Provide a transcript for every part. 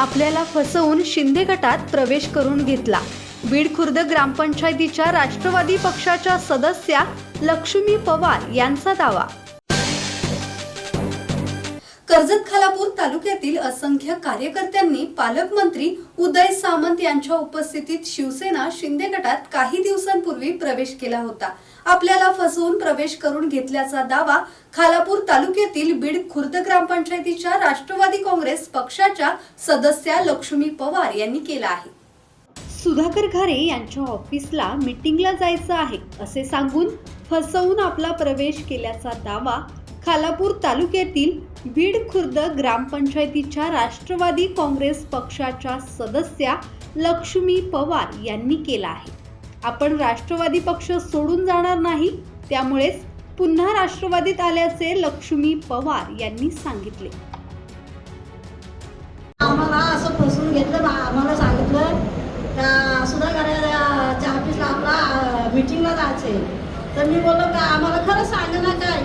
आपल्याला फसवून शिंदे गटात प्रवेश करून घेतला. बीड खुर्द ग्रामपंचायतीच्या राष्ट्रवादी पक्षाच्या सदस्या लक्ष्मी पवार यांचा दावा. कर्जत खालापूर तालुक्यातील असंख्य कार्यकर्त्यांनी पालकमंत्री उदय सामंत यांच्या उपस्थितीत शिवसेना शिंदे गटात काही दिवसांपूर्वी प्रवेश केला होता. आपल्याला फसवून प्रवेश करून घेतल्याचा दावा खालापूर तालुक्यातील बीड खुर्द ग्रामपंचायतीच्या राष्ट्रवादी काँग्रेस पक्षाच्या सदस्या लक्ष्मी पवार यांनी केला आहे. सुधाकर घारे यांच्या ऑफिसला मीटिंगला जायचं आहे असे सांगून फसवून आपला प्रवेश केल्याचा दावा खालापूर तालुक्यातील बीड खुर्द ग्रामपंचायतीच्या राष्ट्रवादी काँग्रेस पक्षाच्या सदस्या लक्ष्मी पवार यांनी केला आहे. आपण राष्ट्रवादी पक्ष सोडून जाणार नाही त्यामुळेच पुन्हा राष्ट्रवादीत आल्याचे लक्ष्मी पवार यांनी सांगितले. आम्हाला असं फसवून घेतलं आम्हाला सांगितलं सुद्धा सुधाकराच्या ऑफिसला आपला मिटिंगला जायचंय. तर मी बोललो का आम्हाला खरं सांग ना काय?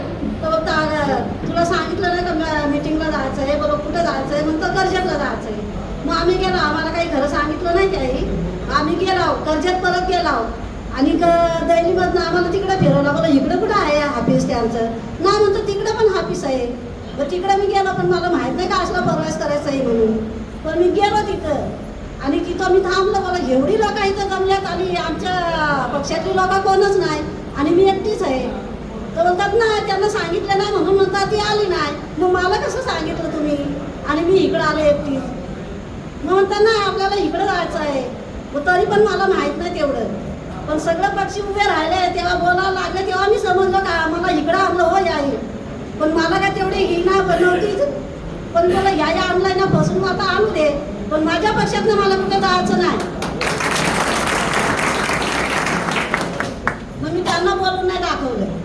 तुला सांगितलं ना का मीटिंगला जायचं आहे बरोबर कुठं जायचं आहे म्हणतो कर्जतला जायचं आहे मग आम्ही गेलो आम्हाला काही खरं सांगितलं नाही काही आम्ही गेलो कर्जत परत गेलो. आणि क- दैनीमधनं आम्हाला तिकडे फिरवलं बोला इकडं कुठं आहे ऑफिस त्यांचं? नाही म्हणतो तिकडं पण हाफिस आहे. तर तिकडं मी गेलो पण मला माहीत नाही का असला प्रवास करायचा आहे म्हणून. पण मी गेलो तिथं. आणि तिथं मी थांबलं मला एवढी लोक इथं जमल्यात आणि आमच्या पक्षातली लोक कोणच नाही. आणि मी एकटीच आहे. बोलतात ना त्यांना सांगितलं नाही म्हणून म्हणतात ती आली नाही. मग मला कसं सांगितलं तुम्ही? आणि मी इकडं आले एकटीच. मग म्हणतात ना आपल्याला इकडं जायचं आहे. मग तरी पण मला माहीत नाही तेवढं. पण सगळं पक्षी उभे राहिले तेव्हा बोलायला लागले तेव्हा मी समजलं का मला इकडं आणलं हो याई पण मला काय तेवढी ही ना बनवतीच पण मला या या आणलं ना बसून आता आणू दे. पण माझ्या पक्षातनं मला कुठे जायचं नाही. मग मी त्यांना बोलून नाही दाखवलं.